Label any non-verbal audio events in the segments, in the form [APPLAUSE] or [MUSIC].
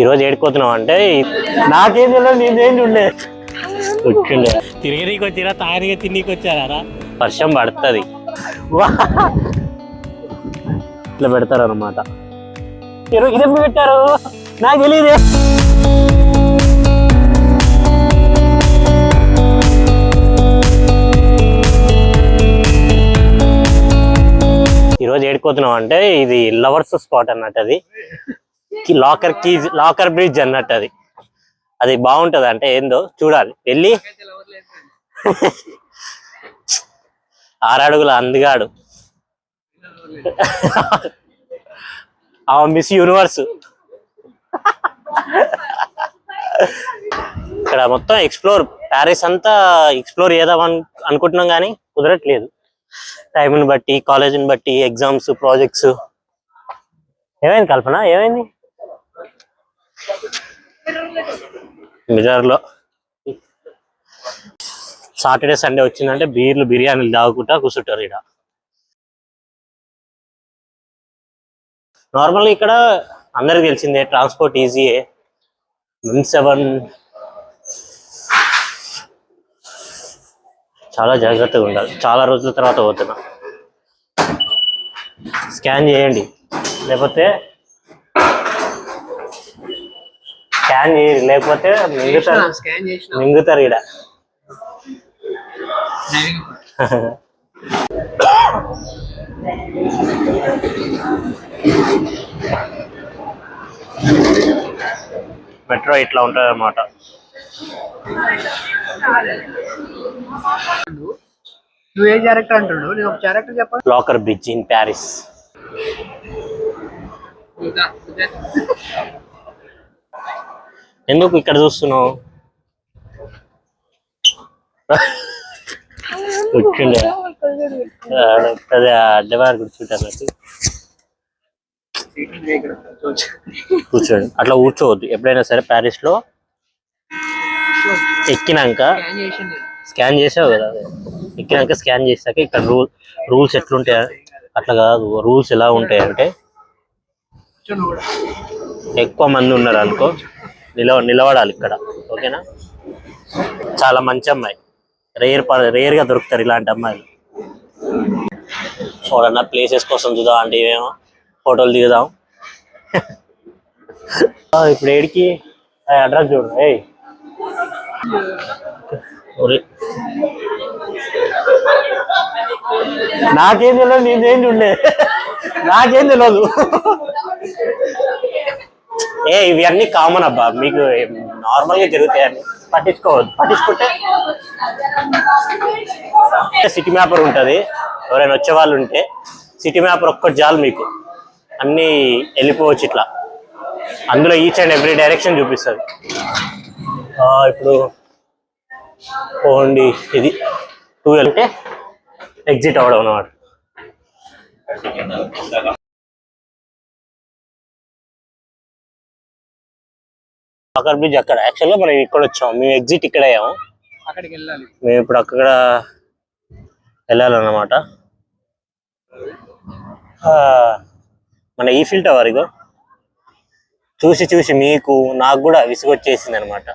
ఈరోజు ఏడుకోతున్నాం అంటే నాకేం తెలియదు నేనేం ఉండే? కూర్చుండే. తిరిగి వచ్చిరా తాగనీకి తిన్నీకి వచ్చారా వర్షం పడుతుంది. ఇట్లా పెడతారు అనమాట ఇదేం పెట్టారు? నాకు తెలియదు ఈరోజు ఏడుకోతున్నాం అంటే ఇది లవర్స్ స్పాట్ అన్నట్టు అది. లాకర్ కీజ్ లాకర్ బ్రిడ్జ్ అన్నట్టు అది. అది బాగుంటది అంటే ఏందో చూడాలి. వెళ్ళి. ఆరడుగుల అందుగాడు. ఆ మిస్ యూనివర్స్. ఇక్కడ మొత్తం ఎక్స్ప్లోర్ ప్యారిస్ అంతా ఎక్స్ప్లోర్ చేద్దాం అనుకుంటున్నాం కానీ కుదరట్లేదు. టైంని బట్టి కాలేజీని బట్టి ఎగ్జామ్స్ ప్రాజెక్ట్స్ ఏమైంది కల్పన? ఏమైంది? మిజర్లో సాటర్డే సండే వచ్చిందంటే బీర్లు బిర్యానీలు తాగుకుంటా కూర్చుంటారు ఇక్కడ నార్మల్గా ఇక్కడ అందరికి తెలిసిందే ట్రాన్స్పోర్ట్ ఈజీయే వన్ సెవెన్ చాలా జాగ్రత్తగా ఉండాలి. చాలా రోజుల తర్వాత పోతున్నా. స్కాన్ చేయండి. లేకపోతే స్కాన్ చేయండి లేకపోతే మింగుతారు. మింగుతారు ఇక్కడ మెట్రో ఇట్లా ఉంటుంది అనమాట నువ్వు ఏ క్యారెక్టర్ అంటున్నావు? నేను ఒక క్యారెక్టర్ చెప్పాలి లాకర్ బ్రిడ్జ్ ఇన్ ప్యారిస్ ఎందుకు ఇక్కడ చూస్తున్నావు? కూర్చుండే. అదే అడ్డవారు కూర్చుంటారు నాకు. కూర్చోండి. అట్లా కూర్చోవద్దు. ఎప్పుడైనా సరే ప్యారిస్లో ఎక్కినాక స్కాన్ చేసావు కదా? ఎక్కినాక స్కాన్ చేసాక ఇక్కడ రూల్ రూల్స్ ఎట్లుంటాయి? అట్లా కాదు. రూల్స్ ఎలా ఉంటాయి అంటే ఎక్కువ మంది ఉన్నారు అనుకో నిలవ నిలబడాలి ఇక్కడ. ఓకేనా? చాలా మంచి అమ్మాయి. రేర్ రేర్గా దొరుకుతారు ఇలాంటి అమ్మాయిలు. చూడన్న ప్లేసెస్ కోసం చూద్దాం అంటే ఇవేమో. ఫోటోలు దిగుదాం. ఇప్పుడు ఏడికి? అడ్రస్ చూడు. ఏయ్. నాకేం తెలియదు నేనేం ఉండే నాకేం తెలియదు ఏ ఇవి అన్ని కామన్ అబ్బా. మీకు నార్మల్గా జరుగుతాయి అన్ని పట్టించుకోవద్దు. పట్టించుకుంటే సిటీ మ్యాపర్ ఉంటుంది. ఎవరైనా వచ్చే వాళ్ళు ఉంటే సిటీ మ్యాపర్ ఒక్కటి చాలు మీకు. అన్ని వెళ్ళిపోవచ్చు ఇట్లా. అందులో ఈచ్ అండ్ ఎవ్రీ డైరెక్షన్ చూపిస్తుంది. ఇప్పుడు పోండి. ఇది టూ వెళ్తే ఎగ్జిట్ అవ్వడం అన్నమాట. అక్కడ బ్రిడ్జ్ అక్కడ. యాక్చువల్గా మనం ఇక్కడ వచ్చాం. మేము ఎగ్జిట్ ఇక్కడ అయ్యాము అక్కడికి వెళ్ళాలి మేము ఇప్పుడు అక్కడ వెళ్ళాలన్నమాట. మన ఈఫిల్ టవర్ ఇగో. చూసి చూసి మీకు నాకు కూడా విసుగొచ్చేసింది అనమాట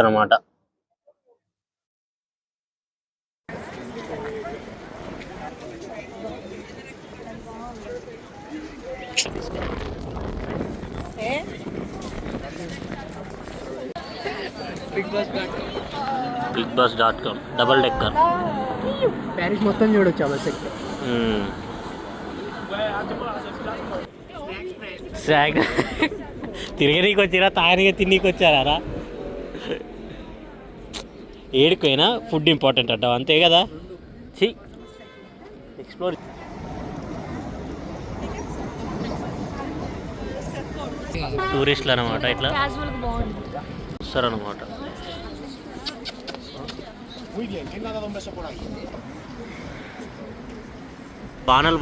అనమాట Big Boss Big Boss dot com double decker. Paris మొత్తం చూడొచ్చు ఆ బస్ ఎక్కి [LAUGHS] తిరగనీకి వచ్చిరా తాగనీకి తిన్నీకి వచ్చారా ఏడికైనా ఫుడ్ ఇంపార్టెంట్ అంటావు అంతే కదా? సి ఎక్స్ప్లోర్ టూరిస్టులు అనమాట ఇట్లా. క్యాజువల్ బాగుంది వస్తారనమాట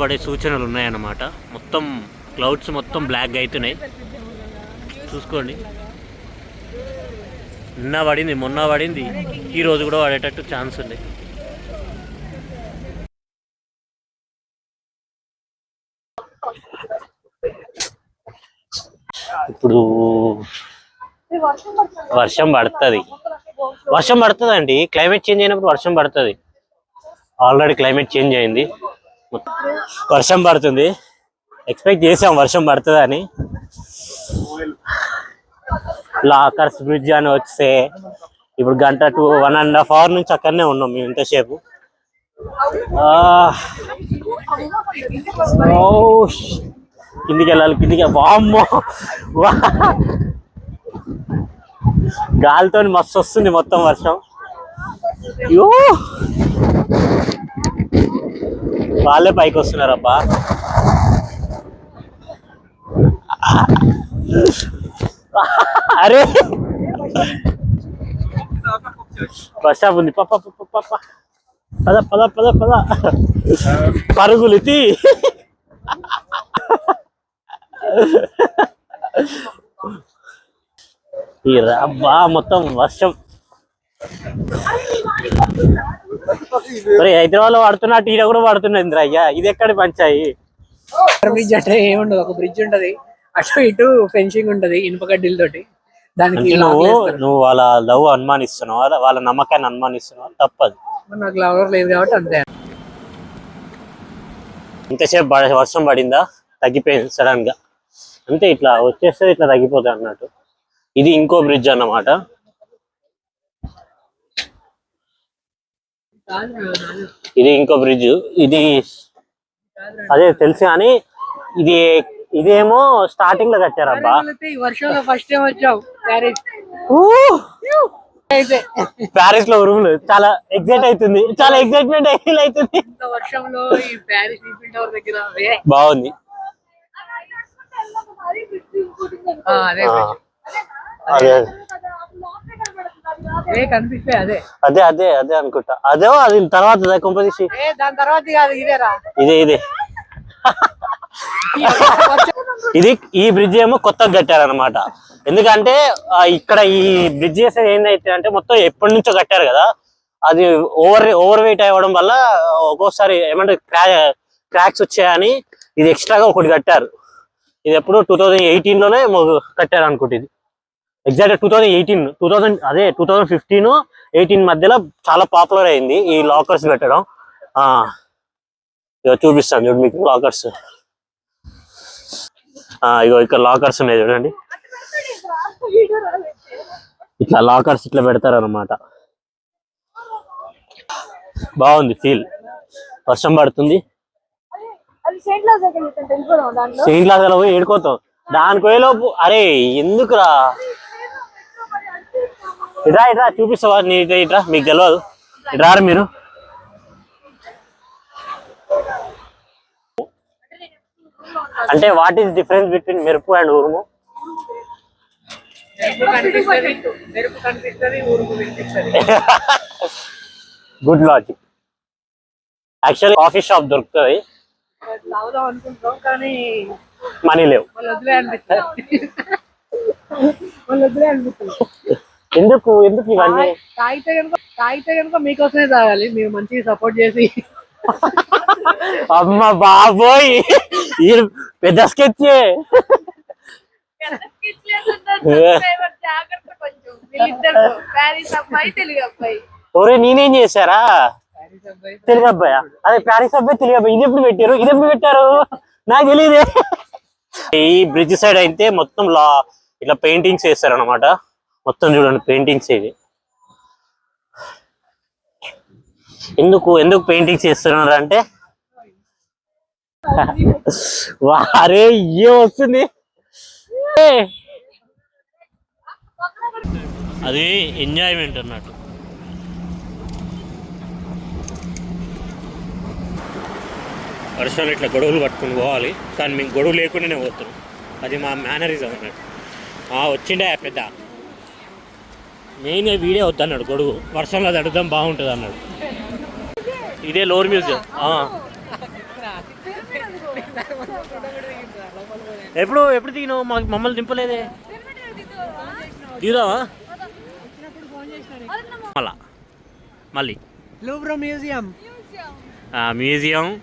పడే సూచనలు ఉన్నాయన్నమాట. మొత్తం క్లౌడ్స్ మొత్తం బ్లాక్ అవుతున్నాయి. చూసుకోండి. నిన్న పడింది మొన్న పడింది ఈ రోజు కూడా పడేటట్టు ఛాన్స్ ఉంది. ఇప్పుడు వర్షం పడుతుంది. వర్షం పడుతుంది అండి క్లైమేట్ చేంజ్ అయినప్పుడు వర్షం పడుతుంది. ఆల్రెడీ క్లైమేట్ చేంజ్ అయింది. వర్షం పడుతుంది. ఎక్స్పెక్ట్ చేసాం వర్షం పడుతుంది అని లాకర్స్ బ్రిడ్జ్ అని వస్తే ఇప్పుడు గంట two one and half hour నుంచి అక్కడనే ఉన్నాం మేము ఇంతసేపు. కిందికి వెళ్ళాలి కిందికి వామ్మో వా. గాలితో మస్తు వస్తుంది మొత్తం వర్షం. యో. వాళ్ళే పైకి వస్తున్నారబ్బా. అరే. బస్ స్టాప్ ఉంది. పప్ప పప్ప పప్ప పద పద పద పద. పరుగులు తీ. ఈ అబ్బా మొత్తం వర్షం. మరి హైదరాబాద్లో పడుతున్నట్టు ఈడ కూడా పడుతున్నది ఇంద్ర అయ్యా. ఇది ఎక్కడి పంచాయి? బ్రిడ్జ్ అంటే ఏముండదు ఒక బ్రిడ్జ్ ఉంటది. అటు ఇటు ఫెన్సింగ్ ఉంటది ఇనుప కడ్డీలతోటి దానికి అంటే లాక్ నువ్వు. నువ్వు వాళ్ళ లవ్ అనుమానిస్తున్నావు? వాళ్ళ- నమ్మకాన్ని అనుమానిస్తున్నావు? తప్పదు. నాకు లవర్ లేదు కాబట్టి అంతే. ఇంతసేపు వర్షం పడిందా? తగ్గిపోయింది సడన్గా. అంతే ఇట్లా వచ్చేస్తే ఇట్లా తగ్గిపోతుంది అన్నట్టు. ఇది ఇంకో బ్రిడ్జ్ అన్నమాట. ఇది ఇంకో బ్రిడ్జ్ ఇది అదే తెలుసు కానీ ఇది ఇదేమో స్టార్టింగ్లో కట్టారబ్బా వర్షంలో ఫస్ట్ టైం వచ్చావు. ప్యారిస్ ప్యారిస్లో రూమ్ చాలా ఎగ్జైట్ అవుతుంది. చాలా ఎగ్జైట్మెంట్ అవుతుంది. వర్షంలో ఈ ప్యారిస్ టవర్ దగ్గర బాగుంది. అదే అదే. అదే. అదే అనుకుంటా. అదే అది తర్వాత కంపోజిషన్ దాని తర్వాత ఇదే ఇదే. ఇది ఈ బ్రిడ్జ్ ఏమో కొత్తగా కట్టారనమాట ఎందుకంటే ఇక్కడ ఈ బ్రిడ్జ్ చేసేది ఏంటైతే అంటే మొత్తం ఎప్పటి నుంచో కట్టారు కదా. అది ఓవర్ ఓవర్ వెయిట్ అవ్వడం వల్ల ఒక్కోసారి ఏమంటే క్రాక్స్ వచ్చాయని ఇది ఎక్స్ట్రాగా ఒకటి కట్టారు. ఇది ఎప్పుడు టూ థౌజండ్ ఎయిటీన్లోనే కట్టారు అనుకుంటే ఇది. Exact two thousand eighteen two thousand అదే టూ థౌజండ్ ఫిఫ్టీన్ ఎయిటీన్ మధ్యలో చాలా పాపులర్ అయింది ఈ లాకర్స్ పెట్టడం. ఆ చూపిస్తాను చూడు మీకు లాకర్స్ ఇగో ఇక్కడ లాకర్స్ ఉన్నాయి చూడండి. ఇట్లా లాకర్స్ ఇట్లా పెడతారు అనమాట బాగుంది ఫీల్ వర్షం పడుతుంది. సెయింట్ లాగా పోయి ఏడుకోతాం. దానికి పోయేలోపు అరే ఎందుకురా? ఇట్రా ఇట్రా చూపిస్తావా? నీ ఇట్రా, మీకు తెలియదు ఇట్రా మీరు. అంటే వాట్ ఈస్ డిఫరెన్స్ బిట్వీన్ మెరుపు అండ్ ఉరుము? Good logic actually coffee shop దొరుకుతుంది. మనీ లేవు. ఎందుకు? ఎందుకు ఇవన్నీ? తాగితే కనుక తాగితే కనుక మీకోసమే తాగాలి. మీరు మంచిగా సపోర్ట్ చేసి. అమ్మ బాబోయ్! పెద్ద స్కెచ్ ఒరే నేనేం చేశారా? తెలుగు అబ్బాయా? అదే ప్యారిస్ అబ్బాయి తెలుగు అబ్బాయి. ఇది ఎప్పుడు పెట్టారు? ఇది ఎప్పుడు పెట్టారు? నాకు తెలియదే ఈ బ్రిడ్జ్ సైడ్ అయితే మొత్తం లా ఇట్లా పెయింటింగ్స్ వేస్తారు అనమాట మొత్తం చూడండి పెయింటింగ్స్ ఇవి. ఎందుకు ఎందుకు పెయింటింగ్స్ చేస్తున్నారు అంటే వారే ఏ వస్తుంది! అది ఎంజాయ్మెంట్ అన్నట్టు. వర్షాలు ఇట్లా గొడవలు పట్టుకుని పోవాలి కానీ మేము గొడవ లేకుండానే పోతున్నాం. అది మా మేనరిజం అన్నట్టు. ఆ, వచ్చిండే పెద్ద. నేనే వీడియో వద్దన్నాడు గొడుగు. వర్షంలో తడుద్దాం బాగుంటుంది అన్నాడు. ఇదే లోర్ మ్యూజియం. ఆ. ఎప్పుడు ఎప్పుడు దిగినావు? మాకు మమ్మల్ని దింపలేదే. దిగుదావా మళ్ళా. మళ్ళీ. మ్యూజియం. మ్యూజియం.